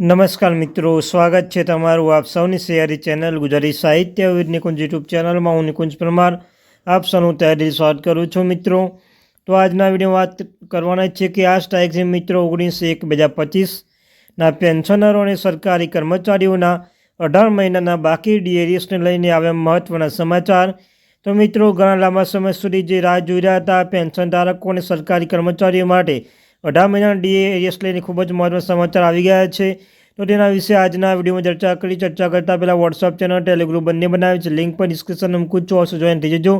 નમસ્કાર મિત્રો, સ્વાગત છે તમારું આપ સૌની સૈયારી ચેનલ ગુજરાતી સાહિત્ય વિદ નિકુંજ યુટ્યુબ ચેનલમાં. હું નિકુંજ પરમાર, આપ સૌનું તહેદિલ સ્વાગત કરું છું મિત્રો. તો આજના વીડિયો વાત કરવાના છે કે આ સ્ટાઇક છે મિત્રો ઓગણીસ એક બે હજાર પચીસના પેન્શનરો અને સરકારી કર્મચારીઓના અઢાર મહિનાના બાકી ડીએરીએસને લઈને આવ્યા મહત્ત્વના સમાચાર. તો મિત્રો, ઘણા લાંબા સમય સુધી જે રાહ જોઈ રહ્યા હતા પેન્શન ધારકો અને સરકારી કર્મચારીઓ માટે અઢાર મહિના ડીએએસ લઈને ખૂબ જ મહત્વના સમાચાર આવી ગયા છે. તો તેના વિશે આજના વિડીયોમાં ચર્ચા કરી. ચર્ચા કરતાં પહેલાં વોટ્સઅપ ચેનલ ટેલિગ્રુપ બંને બનાવી છે. લિંક પણ ડિસ્ક્રિપ્શન મૂકું છું. અવશ્ય જોઈન થઈ જજો.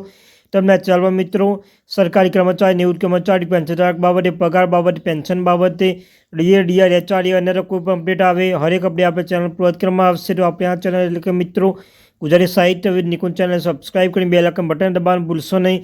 તમને ચાલવા મિત્રો, સરકારી કર્મચારી, નિવૃત્ત કર્મચારી પેન્શન બાબતે, પગાર બાબતે પેન્શન બાબતે, ડીએ, ડીઆર એચઆરડી અને કોઈ પણ અપડેટ આવે, હરેક અપડેટ આપણે ચેનલ પર આવશે. તો આપણે આ ચેનલ એટલે કે મિત્રો, ગુજરાતી સાહિત્ય વિદ નિકુંજ ચેનલ સબસ્ક્રાઈબ કરીને બે લાખ બટન દબાવવાનું ભૂલશો નહીં.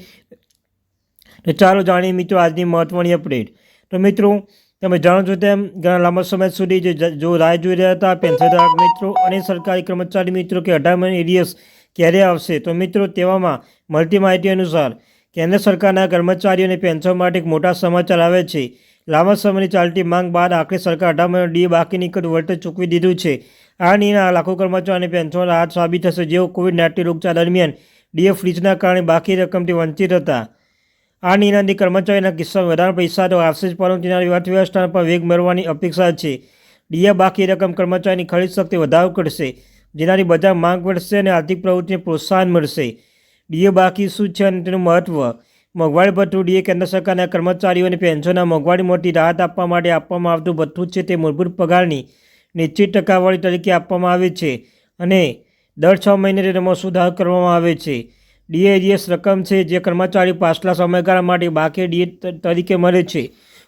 ચાલો જાણીએ મિત્રો આજની મહત્ત્વની અપડેટ તો મિત્રો, તમે જાણો છો તેમ ઘણા લાંબા સમય સુધી જે જો રાહ જોઈ રહ્યા હતા પેન્શનધારક મિત્રો અને સરકારી કર્મચારી મિત્રો કે અઢાર એરિયસ ક્યારે આવશે? તો મિત્રો, તેવામાં મળતી માહિતી અનુસાર કેન્દ્ર સરકારના કર્મચારીઓને પેન્શન માટે એક મોટા સમાચાર આવે છે. લાંબા સમયની ચાલતી માંગ બાદ આખરે સરકાર અઢાર મહિના ડી બાકીની કદ વળતર ચૂકવી દીધું છે. આ નિર્ણય લાખો કર્મચારીઓને પેન્શન રાહત સાબિત થશે. જેઓ કોવિડ નાઇન્ટીન રોગચાળા દરમિયાન ડીએ ફ્રીજના કારણે બાકી રકમથી વંચિત હતા. આ નિર્ણયથી કર્મચારીના કિસ્સામાં વધારે પૈસા તો આવશે જ પરંતુ તેના અર્થવ્યવસ્થા પર વેગ મેળવવાની અપેક્ષા છે. ડીએ બાકી રકમ કર્મચારીની ખરીદ શક્તિ વધારો કરશે, જેનાથી બજાર માંગ વધશે અને આર્થિક પ્રવૃત્તિને પ્રોત્સાહન મળશે. ડીએ બાકી શું છે અને તેનું મહત્ત્વ મોંઘવારી ભથ્થું ડીએ કેન્દ્ર સરકારના કર્મચારીઓને પેન્શનના મોટી રાહત આપવા માટે આપવામાં આવતું ભથ્થું છે તે મૂળભૂત પગારની નિશ્ચિત ટકાવારી તરીકે આપવામાં આવે છે અને દર છ મહિને તેમાં સુધારો કરવામાં આવે છે. ડીએડીએસ રકમ છે જે કર્મચારી પાછલા સમયગાળા માટે બાકી ડીએ તરીકે મળે છે.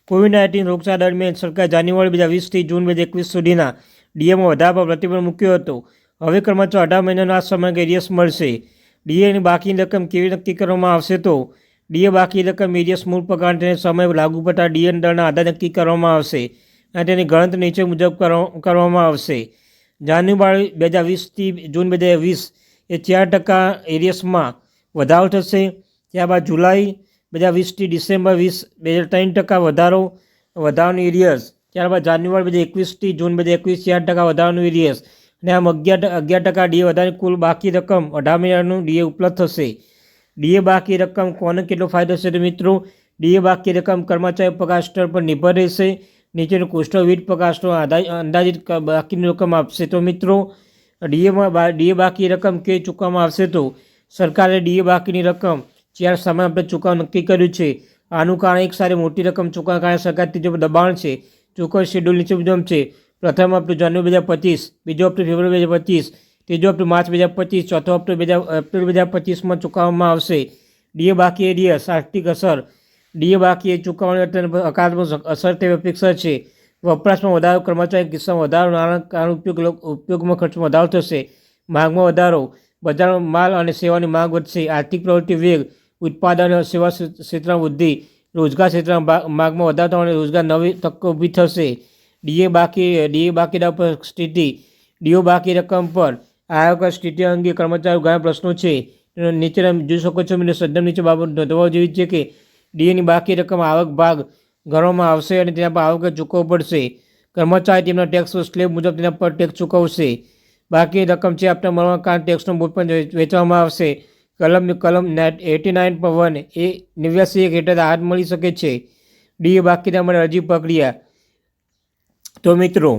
કોવિડ નાઇન્ટીન રોગચાળા દરમિયાન સરકાર જાન્યુઆરી બે હજાર વીસથી જૂન બે હજાર એકવીસ સુધીના ડીએમાં વધારા પર પ્રતિબંધ મૂક્યો હતો. હવે કર્મચારી અઢાર મહિનાનો આ સમય એરિયસ મળશે. ડીએની બાકીની રકમ કેવી નક્કી કરવામાં આવશે તો ડીએ બાકી રકમ એરિયસ મૂળ પગાર તેને સમય લાગુ પડતા ડીએ દરના આધાર નક્કી કરવામાં આવશે અને તેની ગણતરી નીચે મુજબ કરવા- કરવામાં આવશે. જાન્યુઆરી બે હજાર વીસથી જૂન બે હજાર વીસ એ ચાર ટકા એરિયસમાં વધારો થશે. ત્યારબાદ જુલાઈ બે હજાર વીસથી ડિસેમ્બર વીસ બે હજાર ત્રણ ટકા વધારો, વધારાનું એરિયસ ત્યારબાદ જાન્યુઆરી બે હજાર એકવીસથી જૂન બે હજાર એકવીસ ચાર ટકા વધારાનું એરિયસ અને આમ અગિયાર અગિયાર ટકા ડીએ વધારે, કુલ બાકી રકમ અઢાર મહિનાનું ડીએ ઉપલબ્ધ થશે. ડીએ બાકી રકમ કોને કેટલો ફાયદો થશે તો મિત્રો ડીએ બાકી રકમ કર્મચારી સ્તર પર નિર્ભર રહેશે. નીચેનું વિવિધ પગાર સ્તરો અંદાજિત બાકીની રકમ આપશે તો મિત્રો ડીએમાં ડીએ બાકી રકમ કે ચૂકવવામાં આવશે તો સરકારે ડીએ બાકીની રકમ ચાર સમય આપણે ચૂકવવા નક્કી કર્યું છે. આનું કારણ એક સારી મોટી રકમ ચૂકવવા કારણે સરકાર ત્રીજો દબાણ છે. ચૂકવ શેડ્યુલ નીચે મુજબ છે. પ્રથમ હપ્તો જાન્યુઆરી બે હજાર પચીસ, બીજો હપ્તો ફેબ્રુઆરી બે હજાર પચીસ, ત્રીજો હપ્તો માર્ચ બે હજાર પચીસ, ચોથો હપ્તો બે હજાર એપ્રિલ બે હજાર પચીસમાં ચૂકવવામાં આવશે. ડીએ બાકી એરિયસ આર્થિક અસર. ડીએ બાકી એ ચૂકવણી અટન- હકારાત્મક અસર તેવી અપેક્ષા છે. વપરાશમાં વધારો, કર્મચારી કિસ્સામાં વધારો, નાણાં ઉપયોગ, ઉપયોગમાં ખર્ચમાં વધારો થશે. માંગમાં વધારો. બજારમાં માલ અને સેવાની માંગ વધશે. આર્થિક પ્રવૃત્તિ વેગ, ઉત્પાદન અને સેવા ક્ષે- ક્ષેત્રમાં વૃદ્ધિ, રોજગાર ક્ષેત્રમાં માગમાં વધારો અને રોજગાર નવી તકો ઊભી થશે. ડીએ બાકી, ડીએ બાકીદાર પર સ્થિતિ, ડીઓ બાકી રકમ પર આવક સ્થિતિ અંગે કર્મચારીઓ ઘણા પ્રશ્નો છે. નીચે જોઈ શકો છો મને સદ્દમ નીચે બાબત નોંધવા જેવી છે કે ડીએની બાકી રકમ આવક ભાગ ગણવામાં આવશે અને તેના પર આવક ચૂકવવો પડશે. કર્મચારી તેમના ટેક્સ સ્લેબ મુજબ તેના પર ટેક્સ ચૂકવશે. બાકી રકમ છે આપને મળવા કારણ ટેક્સનો બોધ પણ વેચવામાં આવશે. કલમ કલમ એટી નાઇન પર વન એ નેવ્યાસી એક હેઠળ હાથ મળી શકે છે. ડીએ બાકીના માટે અરજી પ્રક્રિયા તો મિત્રો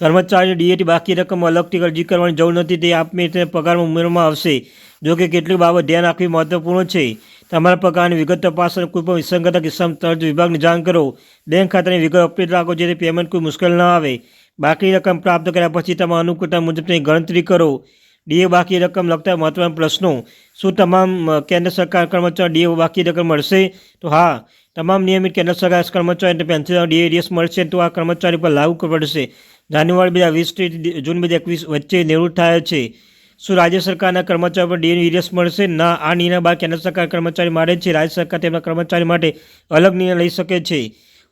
કર્મચારી ડીએટી બાકી રકમ અલગથી અરજી કરવાની જરૂર નથી, તે આપમે તેને પગારમાં ઉમેરવામાં આવશે. જો કે કેટલીક બાબત ધ્યાન રાખવી મહત્વપૂર્ણ છે. તમારા પગારની વિગત તપાસ અને કોઈ પણ વિસંગતતા, કિસ્સામાં તરત વિભાગને જાણ કરો. બેંક ખાતાની વિગત અપડેટ રાખો, જેથી પેમેન્ટ કોઈ મુશ્કેલ ન આવે. બાકી રકમ પ્રાપ્ત કર્યા પછી તમે અનુકૂળતા મુજબની ગણતરી કરો. ડીએ બાકી રકમ લગતા મહત્વના પ્રશ્નો. શું તમામ કેન્દ્ર સરકાર કર્મચારી ડીએ બાકી રકમ મળશે? તો હા, તમામ નિયમિત કેન્દ્ર સરકાર કર્મચારીને પેન્શન ડીએ ડીએસ મળશે તો આ કર્મચારી પર લાગુ પડશે. જાન્યુઆરી બે હજાર વીસથી જૂન બે હજાર એકવીસ વચ્ચે નિવૃત્ત થાય છે. શું રાજ્ય સરકારના કર્મચારીઓ પર ડીએ ડીએસ મળશે? ના, આ નિર્ણય બાદ કેન્દ્ર સરકાર કર્મચારી માટે છે. રાજ્ય સરકાર તેમના કર્મચારી માટે અલગ નિર્ણય લઈ શકે છે.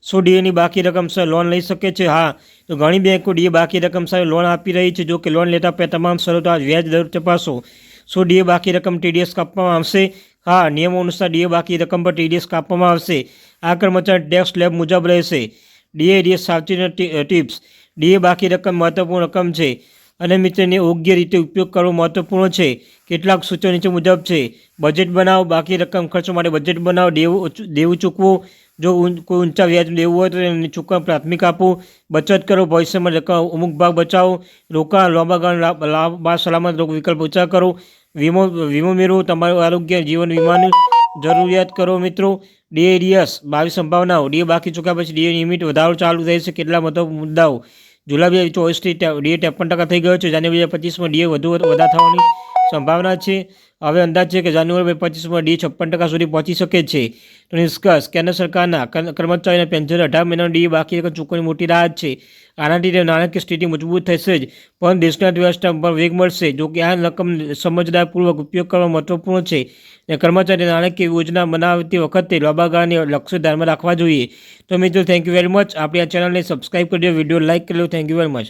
શું ડીએની બાકી રકમ સાથે લોન લઈ શકે છે? હા. તો ઘણી બેંકો ડીએ બાકી રકમ સાથે લોન આપી રહી છે. જો કે લોન લેતા પહેલાં તમામ શરતો આ વ્યાજ દર તપાસો. શું ડીએ બાકી રકમ ટીડીએસ કાપવામાં આવશે? હા, નિયમો અનુસાર ડીએ બાકી રકમ પર ટીડીએસ કાપવામાં આવશે. આ કર્મચારી ટેક્સ સ્લેબ મુજબ રહેશે. ડીએ ડીએસ સાવચેતી ટિપ્સ ડીએ બાકી રકમ મહત્વપૂર્ણ રકમ છે. અને મિત્રને યોગ્ય રીતે ઉપયોગ કરવો મહત્વપૂર્ણ છે. કેટલાક સૂચનો નીચે મુજબ છે. બજેટ બનાવો. બાકી રકમ ખર્ચ માટે બજેટ બનાવો. દેવું દેવું ચૂકવું. જો કોઈ ઊંચા વ્યાજ દેવું હોય તો એને ચૂકવવા પ્રાથમિક આપવું બચત કરો, ભવિષ્યમાં રકમ, અમુક ભાગ બચાવો. રોકાણ, લાંબા ગાળા બાદ સલામત રોગ વિકલ્પ ઓછા કરો. વીમો વીમો મેળવો, તમારું આરોગ્ય, જીવન વીમાની જરૂરિયાત કરો મિત્રો. ડીએ રિયસ બાવીસ સંભાવનાઓ. ડીએ બાકી ચૂક્યા પછી ડીએ નિયમિત વધારો ચાલુ રહેશે કેટલા મતો મુદ્દાઓ. જુલાઈ બે હજાર ચોવીસથી ડીએ ત્રેપન ટકા થઈ ગયો છે. જાન્યુઆરી બે પચીસમાં ડીએ વધુ વધારા થવાની સંભાવના છે. હવે અંદાજ છે કે જાન્યુઆરી બે પચીસમાં ડી છપ્પન ટકા સુધી પહોંચી શકે છે. તો નિષ્કર્ષ, કેન્દ્ર સરકારના કર્મ- કર્મચારીના પેન્શન અઢાર મહિનાનો ડી, બાકી ચૂકવણી મોટી રાહત છે. આનાથી તે નાણાકીય સ્થિતિ મજબૂત થશે જ, પણ દેશના અર્થવ્યવસ્થા પર વેગ મળશે. જો કે આ રકમ સમજદારપૂર્વક ઉપયોગ કરવા મહત્વપૂર્ણ છે અને કર્મચારી નાણાકીય યોજના બનાવતી વખતે લાંબા ગાળાની લક્ષ્ય ધ્યાનમાં રાખવા જોઈએ. તો મિત્રો થેન્ક યુ વેરી મચ આપણી આ ચેનલને સબસ્ક્રાઈબ કરી દો વીડિયો લાઇક કરી લો થેન્ક યુ વેરી મચ